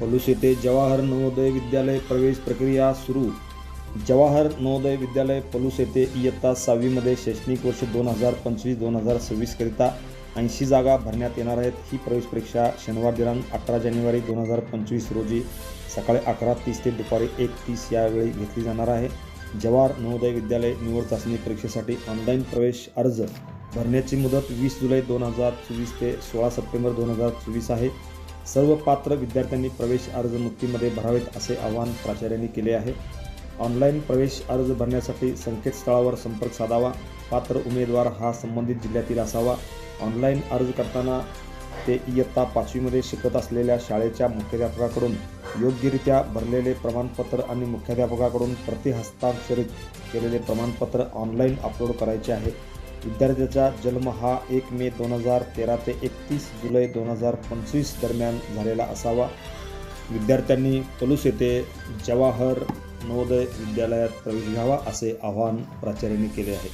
पलूस येथे जवाहर नवोदय विद्यालय प्रवेश प्रक्रिया सुरू. जवाहर नवोदय विद्यालय पलूस येथे इयत्ता सहावीमध्ये शैक्षणिक वर्ष दोन हजार पंचवीस दोन हजार सव्वीसकरिता ऐंशी जागा भरण्यात येणार आहेत. ही प्रवेश परीक्षा शनिवार दिनांक अठरा जानेवारी दोन हजार पंचवीस रोजी सकाळी अकरा तीस ते दुपारी एक तीस यावेळी घेतली जाणार आहे. जवाहर नवोदय विद्यालय निवड चाचणी परीक्षेसाठी ऑनलाईन प्रवेश अर्ज भरण्याची मुदत वीस जुलै दोन हजार चोवीस ते सोळा सप्टेंबर दोन हजार चोवीस आहे. सर्व पात्र विद्यार्थ्यांनी प्रवेश अर्ज मुक्तीमध्ये भरावेत असे आवाहन प्राचार्यांनी केले आहे. ऑनलाईन प्रवेश अर्ज भरण्यासाठी संकेतस्थळावर संपर्क साधावा. पात्र उमेदवार हा संबंधित जिल्ह्यातील असावा. ऑनलाईन अर्ज करताना ते इयत्ता पाचवीमध्ये शिकत असलेल्या शाळेच्या मुख्याध्यापकाकडून योग्यरित्या भरलेले प्रमाणपत्र आणि मुख्याध्यापकाकडून प्रतिहस्ताक्षरित केलेले प्रमाणपत्र ऑनलाईन अपलोड करायचे आहे. विद्यार्थ्याचा जन्म हा एक मे दोन हजार तेरा ते एकतीस जुलै दोन हजार पंचवीस दरम्यान झालेला असावा. विद्यार्थ्यांनी पलूस येथे जवाहर नवोदय विद्यालयात प्रवेश घ्यावा असे आवाहन प्राचार्यांनी केले आहे.